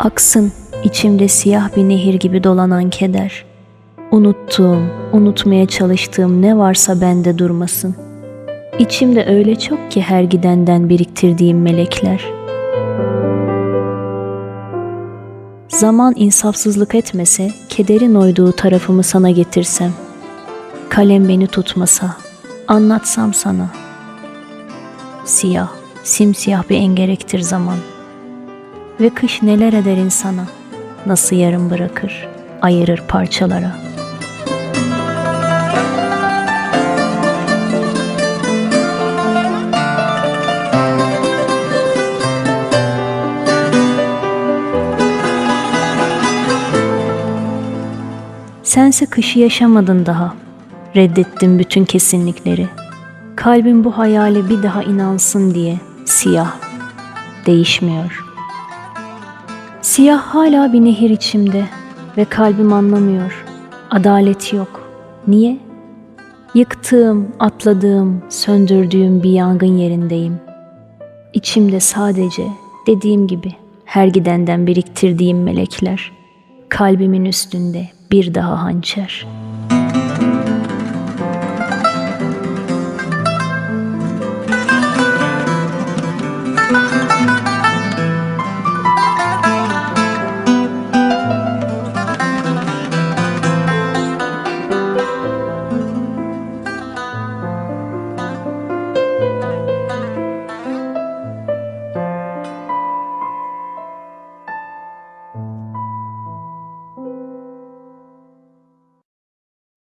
Aksın içimde siyah bir nehir gibi dolanan keder. Unuttuğum, unutmaya çalıştığım ne varsa bende durmasın. İçimde öyle çok ki her gidenden biriktirdiğim melekler. Zaman insafsızlık etmese, kederin oyduğu tarafımı sana getirsem. Kalem beni tutmasa, anlatsam sana. Siyah, simsiyah bir engerektir zaman. Ve kış neler eder insana, nasıl yarım bırakır, ayırır parçalara. Sense kışı yaşamadın daha. Reddettin bütün kesinlikleri. Kalbin bu hayale bir daha inansın diye siyah değişmiyor. Siyah hala bir nehir içimde ve kalbim anlamıyor. Adalet yok. Niye? Yıktığım, atladığım, söndürdüğüm bir yangın yerindeyim. İçimde sadece dediğim gibi her gidenden biriktirdiğim melekler. Kalbimin üstünde bir daha hançer.''